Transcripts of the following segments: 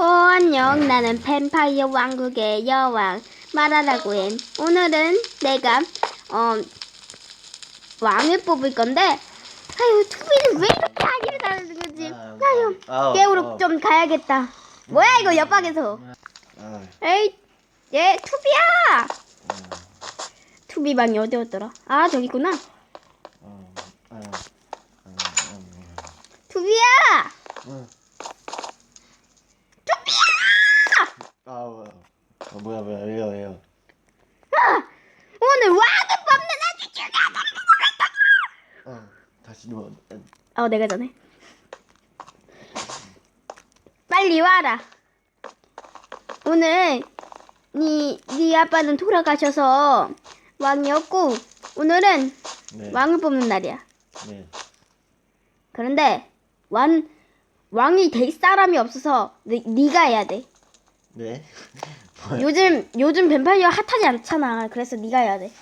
어, 안녕. 나는 뱀파이어 왕국의 여왕 마라라고 해. 오늘은 내가 어 왕을 뽑을 건데 아유 투비는 왜 이렇게 안 일어나는 거지? 아유 아우, 깨우러 아우. 좀 가야겠다. 뭐야 이거 옆방에서? 아, 에이, 얘 투비야. 투비 방이 어디였더라? 아 저기 있구나. 어, 아, 아, 아, 투비야. 아. 아우, 어, 뭐야 뭐야 왜요 왜요? 오늘 왕을 뽑는 아주 중요한 어, 다시 누워. 어, 내가 전에. 빨리 와라. 오늘 네, 네 아빠는 돌아가셔서 왕이었고 오늘은 네, 왕을 뽑는 날이야. 네, 그런데 왕 왕이 될 사람이 없어서 네, 네가 해야 돼. 네. 뭐야? 요즘 요즘 뱀파이어 핫하지 않잖아. 그래서 네가 해야 돼.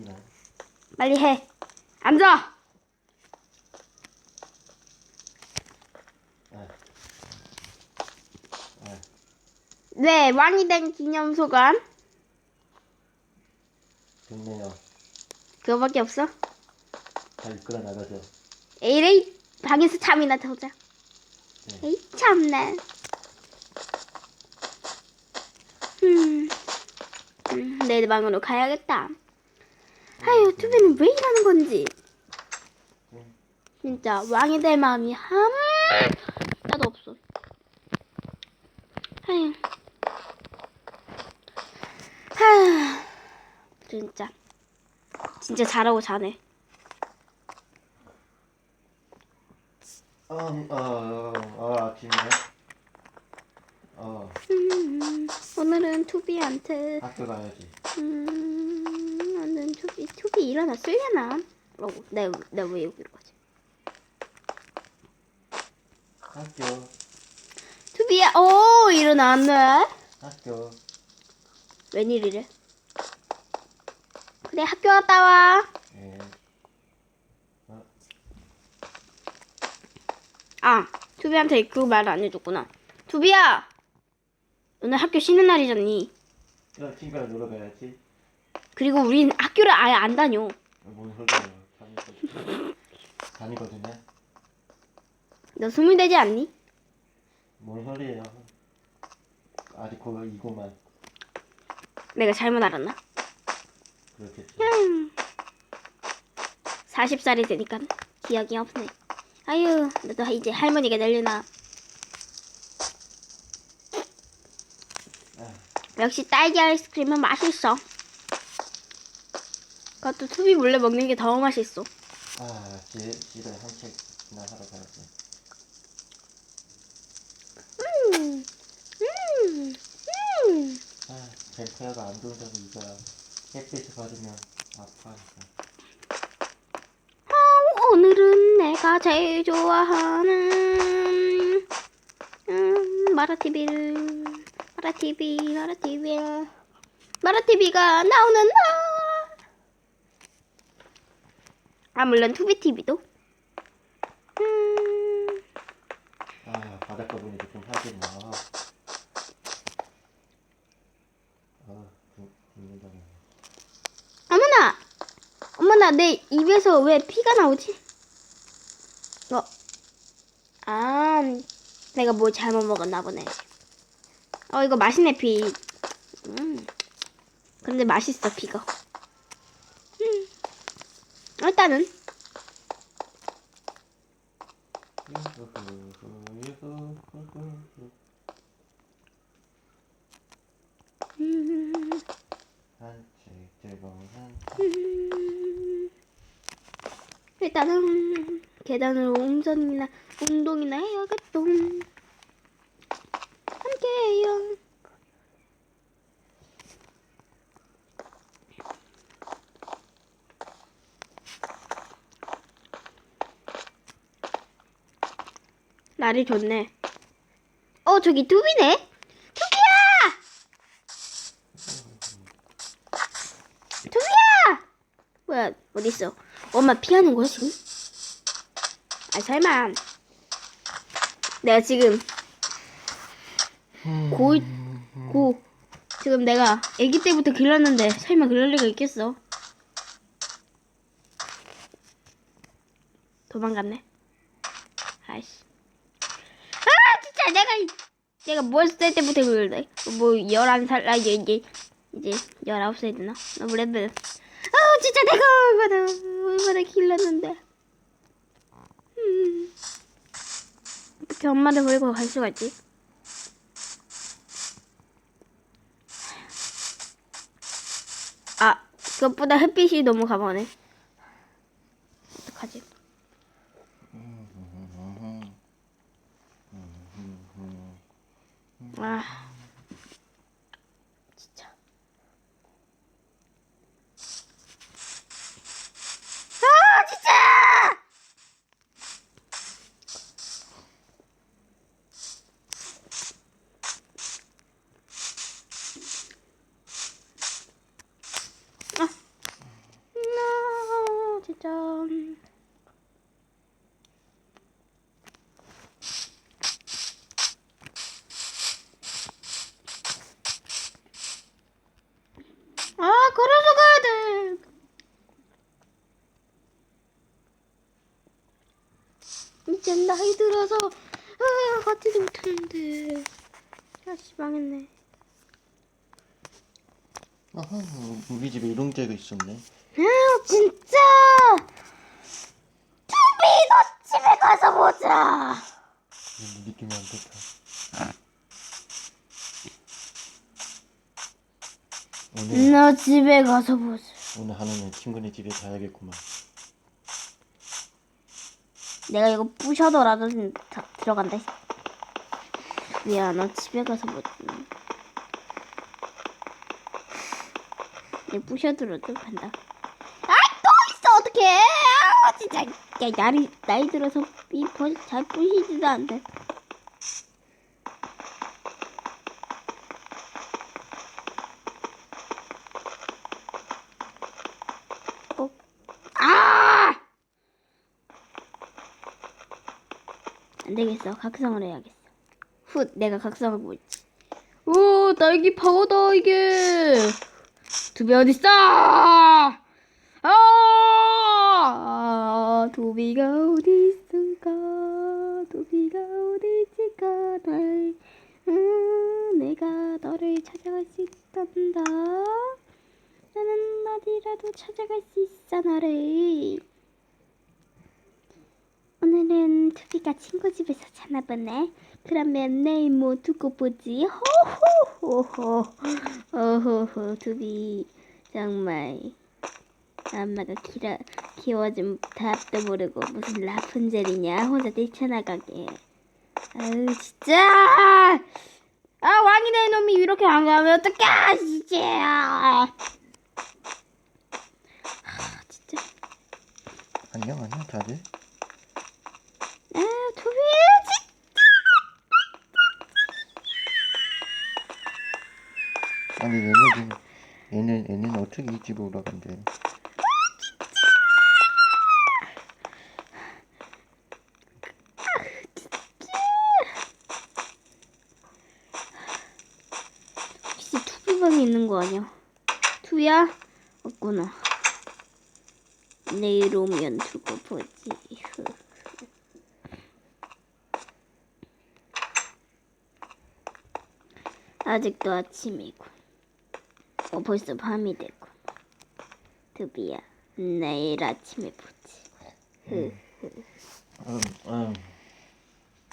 이런. 빨리 해. 앉아. 아, 아, 네, 왕이 된 기념 소감. 좋네요. 그거밖에 없어? 잘 이끌어 나가죠. 에이레이 방에서 잠이나 자자. 네. 에이 참나. 음, 음, 내 방으로 가야겠다. 아유 투비는 왜 이러는 건지. 진짜 왕이 될 마음이 한 나도 없어. 아유, 하, 진짜, 진짜 잘하고 자네. 어, 어, 어, 어, 아침이네. 어, 음, 오늘은 투비한테 학교 가야지. 음, 나는 투비 투비 일어났을려나? 어, 내가 내가 왜 여기로 가지? 학교, 투비야, 오 일어났네. 학교. 웬일이래? 그래 학교 갔다 와. 예. 아, 투비한테 그 말 안 해줬구나. 투비야, 오늘 학교 쉬는 날이잖니. 야, 친구랑 놀러 가야지. 그리고 우린 학교를 아예 안 다녀. 뭔 소리야? 다니거든. 다니거든요. 너 스물 되지 않니? 뭔 소리예요? 아직 그거 이거만 내가 잘못 알았나? 그렇겠지. 음, 40살이 되니까 기억이 없네. 아유, 너도 이제 할머니가 되려나. 역시 딸기 아이스크림은 맛있어. 그것도 투비 몰래 먹는 게 더 맛있어. 아, 지, 집에 산책이나 하러 가야지. 음, 음, 음. 아, 뱀파이어가 안 좋은다고 이거야. 햇빛을 받으면 아파하니까. 아, 오늘은 내가 제일 좋아하는 음, 마라TV를 마라TV 마라TV 마라TV가 나오는 날. 아 물론 투비TV도. 음, 아, 바닷가 보니까 좀 하겠네. 아, 아, 죽- 죽는다. 어머나, 어머나 내 입에서 왜 피가 나오지? 어, 아, 내가 뭘 잘못 먹었나 보네. 어 이거 맛있네 피. 음, 근데 맛있어 피가. 음, 일단은 일단은 계단으로 운전이나 운동이나 해야겠다. 함께해요. 날이 좋네. 어 저기 뚜비네. 뚜비야! 뚜비야! 뭐야 어디 있어? 엄마 피하는 거야 지금? 아 설마 내가 지금 고, 고. 지금 내가 아기 때부터 길렀는데 설마 그럴 리가 있겠어? 도망갔네. 아이씨. 내가 이- 내가 뭐했을 때부터 그래? 뭐 11살 아 이제 이제 이제 19살 되나? 레벨. 아 진짜 내가 얼마나 얼마나 길렀는데. 음. 어떻게 엄마를 버리고 갈 수가 있지? 아, 그것보다 햇빛이 너무 가만해. 어떡하지? 아, 진짜. 아, 진짜! 아, 나 진짜. 아, 걸어서 가야 돼. 이제 나이 들어서 아, 걷지도 못하는데. 아씨 망했네. 아하, 우리 집에 이런 개가 있었네. 아 진짜. 투비 너 집에 가서 보자. 느낌이 안 좋다. 오늘 너 집에 가서 보자. 오늘 하나는 친구네 집에 가야겠구만. 내가 이거 부셔더라도 좀 다, 들어간다. 미안, 너 집에 가서 보자. 내 부셔들어도 간다. 아, 또 있어, 어떡해! 아, 진짜. 야, 나이, 나이 들어서 이잘 부시지도 않네. 되겠어. 각성을 해야겠어. 훗, 내가 각성을 뭐 있지? 오, 딸기 파워다, 이게! 두비 어딨어! 아! 도비가 어디 있을까? 도비가 어디 있을까? 날, 음, 내가 너를 찾아갈 수 있단다. 나는 어디라도 찾아갈 수 있어, 너를. 오늘은 투비가 친구 집에서 자나 보네. 그러면 내일 뭐 두고 보지? 호호호호. 오호호 투비 정말 엄마가 키라 키워준 답도 모르고 무슨 라푼젤이냐 혼자 뛰쳐나가게. 아유 진짜. 아 왕이 된 놈이 이렇게 안 가면 어떡해 진짜. 아. 안녕, 안녕, 다들. 아니, 얘네들, 얘는, 얘는 어떻게 이 집에 올라간대? 혹시 투비방에 있는 거 아니야? 투비야? 없구나. 내일 오면 두고 보지. 흐. 아직도 아침이고. 어, 벌써 밤이 되고. 투비야, 내일 아침에 보지. 흐. 음, 음.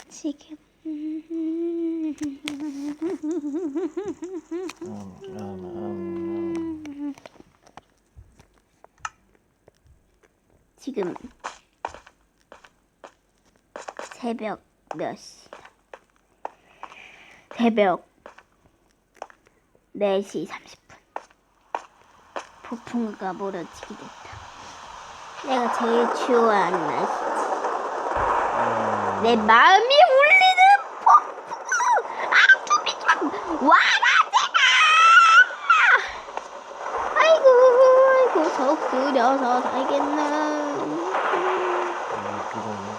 지금. 음, 음, 음, 지금 새벽 몇 시다? 새벽 4시 30분. 폭풍우가 몰아치게 됐다. 내가 제일 좋아하는 날씨지. 음. 내 마음이 울리는 폭풍우! 아, 투비 좀 와라, 제가! 아이고, 아이고, 속 끓여서 살겠나. 음, 그거네.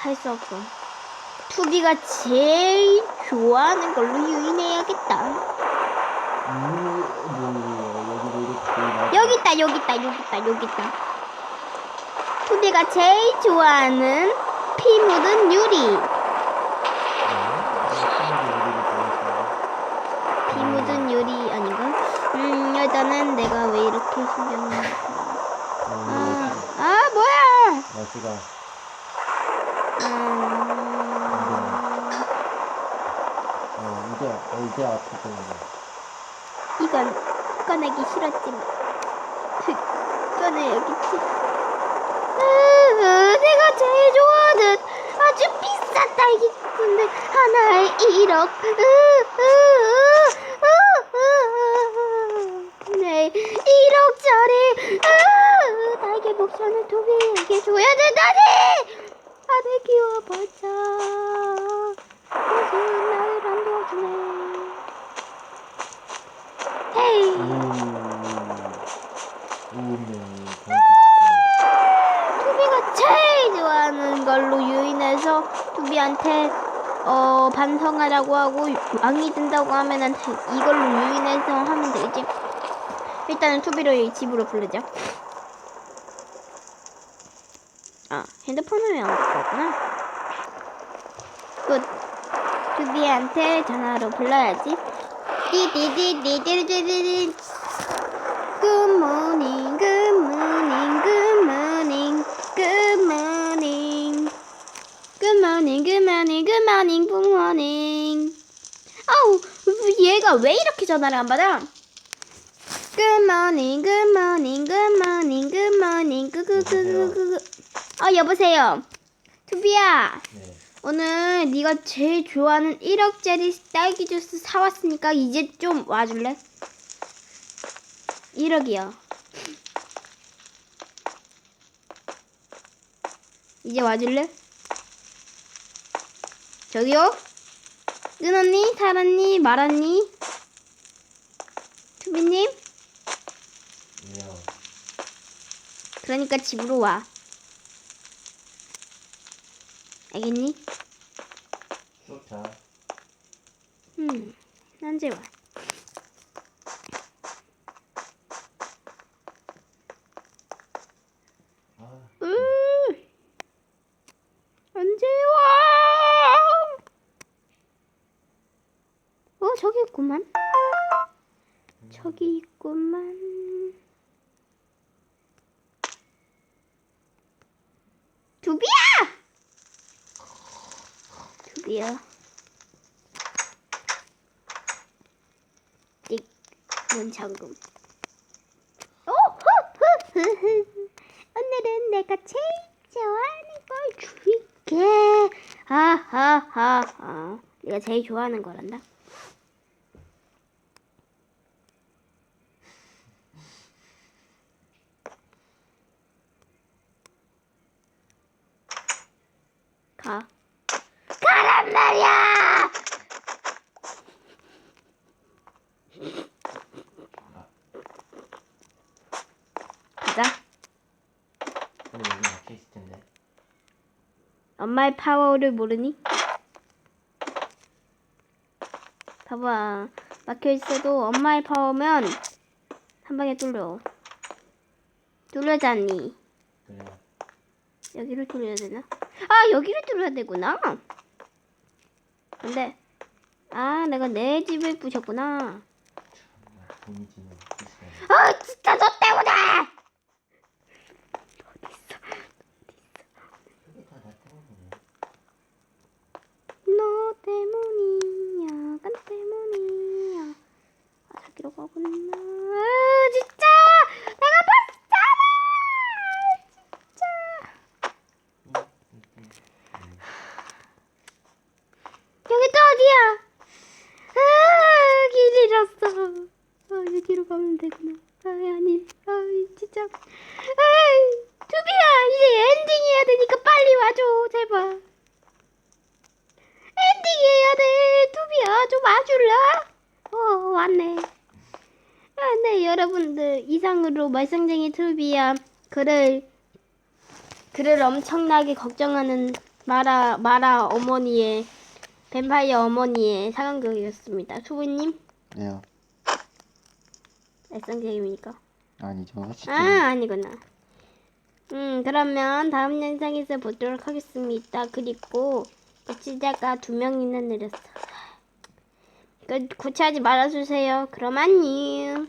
할수 없어. 투비가 제일 좋아하는 걸로 유인해야겠다. 음, 여기 있다, 여기 있다, 여기 있다, 여기 있다. 투비가 제일 좋아하는 피 묻은 유리. 피 묻은 유리 아닌가? 음, 일단은 내가 왜 이렇게 신경을. 아, 어, 아, 뭐야! 날씨가 음, 어, 이제 아프거든요. 이건 꺼내기 싫었지만 꺼내야겠지. 아, 내가 제일 좋아하는 아주 비싼 딸기 근데 하나에 1억. 네, 1억짜리 딸기 목션을 도비에게 줘야 된다니. 아들 키워보자. 무슨 나를 안 도와주네. 헤이. 음, 우네, 투비가 제일 좋아하는 걸로 유인해서 투비한테 어 반성하라고 하고 왕이 된다고 하면은 이걸로 유인해서 하면 되겠지. 일단은 투비를 집으로 부르자. 아 갖고 왔구나. 굿. 투비한테 전화로 불러야지. 띠디디디디디디디. Morning, morning, good morning, good morning. 아우, 얘가 왜 이렇게 전화를 안 받아? Good morning, good morning, good morning, good morning, 그그그그그. 어 여보세요. 투비야, 네. 오늘 네가 제일 좋아하는 1억짜리 딸기 주스 사왔으니까 이제 좀 와줄래? 1억이요. 이제 와줄래? 저기요? 끊었니? 살았니? 말았니? 투비님? 왜요? 그러니까 집으로 와. 알겠니? 쫓아. 음, 언제 와? 아, 음, 언제 와? 어, 저기 있구만. 저기 있구만. 두비야! 두비야. 띡, 문 잠금. 오. 오늘은 내가 제일 좋아하는 걸 줄게. 하하하하. 내가 제일 좋아하는 거란다. 가. 가란 말이야! 가자. 근데 여기 막혀 있을 텐데. 엄마의 파워를 모르니? 봐봐. 막혀 있어도 엄마의 파워면 한 방에 뚫려. 뚫려잖니. 그래. 여기를 뚫어야 되나? 아, 여기를 뚫어야 되구나. 근데, 아, 내가 내 집을 부셨구나. 아, 진짜 너 때문에! 너 때문이야, 간 때문이야. 아, 저기로 가구나. 아, 진짜! 내가 봤잖아! 진짜! 응, 응, 응. 여기 또 어디야? 아, 길 잃었어. 아, 여기로 가면 되구나. 아, 아니, 아, 진짜. 아, 두비야, 이제 엔딩 해야 되니까 빨리 와줘, 제발. 엔딩 해야 돼, 두비야, 좀 와줄래? 어, 왔네. 아, 네, 여러분들 이상으로 말썽쟁이 투비야 글을 글을 엄청나게 걱정하는 마라 마라 어머니의 뱀파이어 어머니의 상황극이었습니다. 수부님 네요. 애써 게임이니까. 아니죠. 아 아니구나. 음 그러면 다음 영상에서 보도록 하겠습니다. 그리고 시자가 두 명이나 내렸어. 그 구차하지 말아주세요. 그럼 안녕.